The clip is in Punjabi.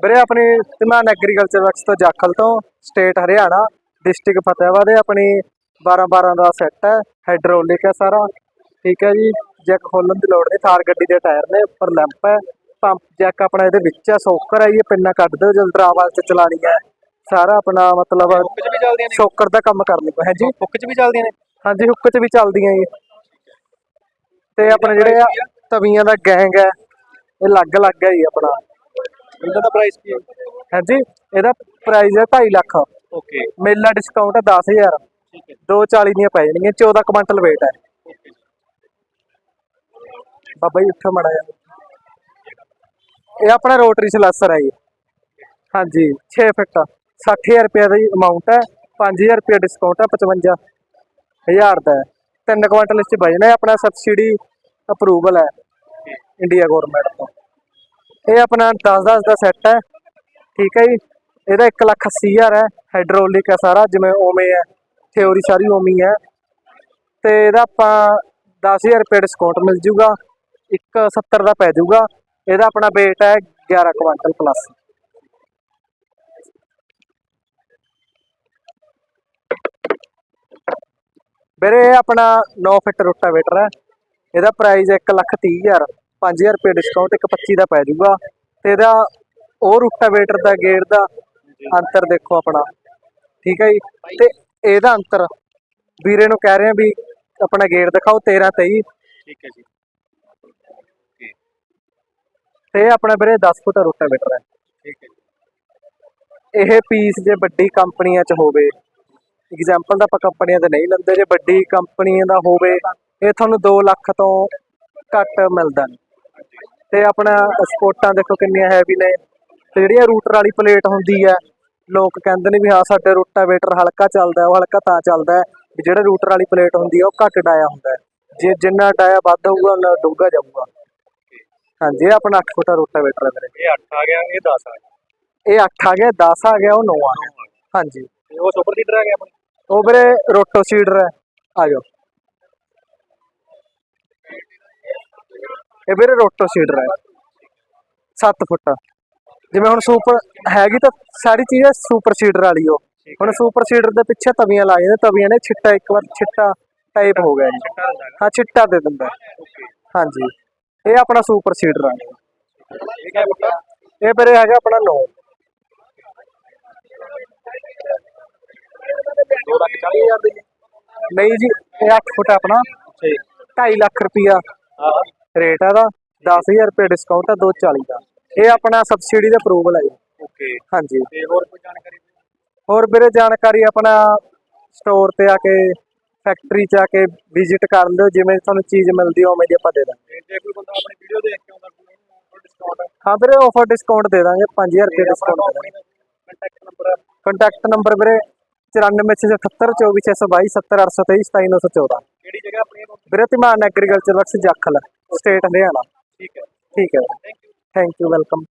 ਵੀਰੇ ਆਪਣੀ ਧਮਾਨ ਐਗਰੀਕਲਚਰ ਵਰਕਸ ਤੋਂ ਜਾਖਲ ਤੋਂ ਸਟੇਟ ਹਰਿਆਣਾ ਡਿਸਟ੍ਰਿਕਟ ਫਤਿਹਾਬਾਦ ਹੈ ਆਪਣੀ 12 12 ਦਾ ਸੈੱਟ ਹੈ ਹਾਈਡ੍ਰੋਲਿਕ ਹੈ ਸਾਰਾ। ਠੀਕ ਹੈ ਜੀ ਜੈਕ ਖੋਲਣ ਦੀ ਲੋੜ ਨਹੀਂ ਥਾਰ ਗੱਡੀ ਦੇ ਟਾਇਰ ਨੇ ਉੱਪਰ ਲੈਂਪ ਹੈ ਪੰਪ ਜੈਕ ਆਪਣਾ ਇਹਦੇ ਵਿੱਚ ਹੈ ਸੋਕਰ ਹੈ ਇਹ ਪਿੰਨਾ ਕੱਢ ਦਿਓ ਜਦੋਂ ਡਰਾਵਾ ਚ ਚਲਾਣੀ ਹੈ। ਸਾਰਾ ਆਪਣਾ ਮਤਲਬ ਸ਼ੋਕਰ ਦਾ ਕੰਮ ਕਰਨੀ ਪੈ ਹੈ ਜੀ ਹੁੱਕ 'ਚ ਵੀ ਚੱਲਦੀਆਂ ਨੇ? ਹਾਂਜੀ ਹੁੱਕ 'ਚ ਵੀ ਚੱਲਦੀਆਂ ਜੀ। ਤੇ ਆਪਣੇ ਜਿਹੜੇ ਆ ਤਵੀਆਂ ਦਾ ਗੈਂਗ ਹੈ ਇਹ ਅਲੱਗ ਅਲੱਗ ਹੈ ਜੀ ਆਪਣਾ। ਇਹਨਾਂ ਦਾ ਪ੍ਰਾਈਸ ਕੀ ਹੈ ਹਾਂਜੀ ਇਹਦਾ ਪ੍ਰਾਈਸ ਹੈ 2.5 ਲੱਖ। ਓਕੇ ਮੇਲਾ ਡਿਸਕਾਊਂਟ ਹੈ 10000 ਠੀਕ ਹੈ। 240 ਦੀਆਂ ਪੈ ਜਾਣਗੀਆਂ 14 ਕੁਇੰਟਲ weight ਹੈ। ਬਾਬਾ ਜੀ ਉੱਠੋ ਮੜਾ ਜਾ ਇਹ ਆਪਣਾ ਰੋਟਰੀ ਸਲਾਸਰ ਹੈ ਜੀ। ਹਾਂਜੀ 6 ਫਿੱਟ 60000 ਰੁਪਏ ਦਾ ਅਮਾਉਂਟ ਹੈ। 5000 ਰੁਪਏ ਡਿਸਕਾਊਂਟ ਹੈ 55000 ਦਾ ਹੈ। ਤਿੰਨ ਕੁਇੰਟਲ ਇਸ ਚ ਵਜਨ ਹੈ ਆਪਣਾ ਸਬਸਿਡੀ ਅਪਰੂਵਲ ਹੈ। ਇੰਡੀਆ ਗਵਰਨਮੈਂਟ ਤੋਂ। ਇਹ ਆਪਣਾ 10 10 ਦਾ ਸੈੱਟ ਹੈ। ਠੀਕ ਹੈ ਜੀ। ਇਹਦਾ 1 ਲੱਖ 80000 ਹੈ। ਹਾਈਡ੍ਰੋਲਿਕ ਹੈ ਸਾਰਾ, ਜਿਵੇਂ ਓਵੇਂ ਹੈ। ਥਿਉਰੀ ਸਾਰੀ ਓਵੇਂ ਹੈ ਤੇ ਇਹਦਾ ਆਪਾਂ 10000 ਰੁਪਏ ਡਿਸਕਾਊਂਟ ਮਿਲ ਜੂਗਾ। 170 ਦਾ ਪੈ ਜੂਗਾ। ਇਹਦਾ ਆਪਣਾ weight ਹੈ 11 ਕੁਇੰਟਲ ਪਲੱਸ ਵੀਰੇ, ਇਹ ਆਪਣਾ 9 ਫਿੱਟ ਰੋਟਾਵੇਟਰ ਹੈ। ਇਹਦਾ ਪ੍ਰਾਈਸ 1 ਲੱਖ 30000 5000 ਰੁਪਏ ਡਿਸਕਾਊਂਟ ਇੱਕ 25 ਦਾ ਪੈ ਜੂਗਾ ਤੇ ਇਹਦਾ ਉਹ ਰੋਟਾਵੇਟਰ ਦਾ ਗੇਅਰ ਦਾ ਅੰਤਰ ਦੇਖੋ ਆਪਣਾ। ਠੀਕ ਹੈ ਜੀ? ਤੇ ਇਹਦਾ ਅੰਤਰ ਵੀਰੇ ਨੂੰ ਕਹਿ ਰਹੇ ਆ ਵੀ ਆਪਣਾ ਗੇਅਰ ਦਿਖਾਓ 13 23 ਠੀਕ ਹੈ ਜੀ। ਤੇ ਆਪਣਾ ਵੀਰੇ 10 ਫੁੱਟ ਰੋਟਾਵੇਟਰ ਹੈ। ਠੀਕ ਹੈ ਇਹ ਪੀਸ ਜੇ ਵੱਡੀ ਕੰਪਨੀਆਂ 'ਚ ਹੋਵੇ ਐਗਜ਼ਾਮਪਲ ਤਾਂ ਆਪਾਂ ਕੰਪਨੀਆਂ ਦੇ ਨਹੀਂ ਲੈਂਦੇ ਜੇ ਵੱਡੀ ਕੰਪਨੀਆਂ ਦਾ ਹੋਵੇ ਇਹ ਤੁਹਾਨੂੰ 2 ਲੱਖ ਤੋਂ ਘੱਟ ਮਿਲਦਾ। ਨਹੀਂ ਤੇ ਆਪਣਾ ਸਪੋਰਟਾਂ ਦੇਖੋ ਕਿੰਨੀਆਂ ਹੈਵੀ ਨੇ। ਤੇ ਜਿਹੜੀਆਂ ਰੂਟਰ ਵਾਲੀ ਪਲੇਟ ਹੁੰਦੀ ਹੈ ਲੋਕ ਕਹਿੰਦੇ ਨੇ ਵੀ ਹਾਂ ਸਾਡੇ ਰੋਟਾਵੇਟਰ ਹਲਕਾ ਚੱਲਦਾ ਉਹ ਹਲਕਾ ਤਾਂ ਚੱਲਦਾ ਵੀ ਜਿਹੜੇ ਰੂਟਰ ਵਾਲੀ ਪਲੇਟ ਹੁੰਦੀ ਹੈ ਉਹ ਘੱਟ ਡਾਇਆ ਹੁੰਦਾ ਜੇ ਜਿੰਨਾ ਡਾਇਆ ਵੱਧ ਹੋਊਗਾ ਉਹਨਾਂ ਡੂੰਘਾ ਜਾਊਗਾ। ਹਾਂਜੀ ਇਹ ਆਪਣਾ 8 ਫੁੱਟਾ ਰੋਟਾਵੇਟਰ ਹੈ ਵੀਰੇ। ਇਹ 8 ਆ ਗਿਆ ਇਹ 10 ਆ ਗਿਆ। ਇਹ 8 ਆ ਗਿਆ 10 ਆ ਗਿਆ ਉਹ 9 ਆ ਗਿਆ। ਹਾਂਜੀ। ਉਹ ਸੁਪਰ ਸੀਡਰ ਆ ਗਿਆ ਆਪਣਾ? ਉਹ ਵੀਰੇ ਰੋਟੋ ਸੀਡਰ ਹੈ। ਆ ਜਾਓ। ਇਹ ਵੀਰੇ ਰੋਟੋ ਸੀਡਰ ਹੈ। 7 ਫੁੱਟ। ਜਿਵੇਂ ਹੁਣ ਸੁਪਰ ਹੈਗੀ ਤਾਂ ਸਾਰੀ ਚੀਜ਼ ਸੁਪਰ ਸੀਡਰ ਵਾਲੀ ਉਹ। ਹੁਣ ਸੁਪਰ ਸੀਡਰ ਦੇ ਪਿੱਛੇ ਤਵੀਆਂ ਲਾਈਆਂ ਨੇ ਤਵੀਆਂ ਨੇ ਛਿੱਟਾ ਇੱਕ ਵਾਰ ਛਿੱਟਾ ਟਾਈਪ ਹੋ ਗਿਆ ਜੀ। ਹਾਂ ਛਿੱਟਾ ਦੇ ਦਿੰਦਾ। ਹਾਂਜੀ। ਇਹ ਆਪਣਾ ਸੁਪਰ ਸੀਡਰ ਆ। ਇਹ ਵੀਰੇ ਹੈਗਾ ਆਪਣਾ 9 2 ਲੱਖ 40 ਹਜ਼ਾਰ ਦੇ ਨਹੀਂ ਜੀ ਇਹ 8 ਫੁੱਟ ਆਪਣਾ। ਅੱਛਾ ਜੀ। 2.5 ਲੱਖ ਰੁਪਿਆ ਹਾਂ। ਰੇਟ ਹੈ ਦਾ 10000 ਰੁਪਏ ਡਿਸਕਾਊਂਟ ਹੈ 240 ਦਾ। ਇਹ ਆਪਣਾ ਸਬਸਿਡੀ ਦਾ ਅਪਰੂਵਲ ਹੈ ਜੀ। ਓਕੇ ਹਾਂਜੀ। ਤੇ ਹੋਰ ਕੋਈ ਜਾਣਕਾਰੀ ਹੋਰ ਵੀਰੇ ਜਾਣਕਾਰੀ ਆਪਣਾ ਸਟੋਰ ਤੇ ਆ ਕੇ ਫੈਕਟਰੀ 'ਚ ਆ ਕੇ ਵਿਜ਼ਿਟ ਕਰ ਲਿਓ ਜਿਵੇਂ ਤੁਹਾਨੂੰ ਚੀਜ਼ ਮਿਲਦੀ ਉਵੇਂ ਦੀ ਆਪਾਂ ਦੇ ਦਾਂਗੇ। ਜੇ ਕੋਈ ਬੰਦਾ ਆਪਣੀ ਵੀਡੀਓ ਦੇਖ ਕੇ ਆਉਂਦਾ ਡਿਸਕਾਊਂਟ ਹਾਂ ਵੀਰੇ ਆਫਰ ਡਿਸਕਾਊਂਟ ਦੇ ਦਾਂਗੇ 5000 ਰੁਪਏ ਡਿਸਕਾਊਂਟ ਦੇ ਦਾਂਗੇ ਕੰਟੈਕਟ ਨੰਬਰ ਕੰਟੈਕਟ ਨੰਬਰ ਵੀਰੇ 94678 24622 70823 27914 ਕਿਹੜੀ ਜਗ੍ਹਾ ਆਪਣੀ? ਵੀਰੇ Dhaman agriculture works Jakhal. State Haryana. ਠੀਕ ਹੈ। ਠੀਕ ਹੈ। Thank you thank you welcome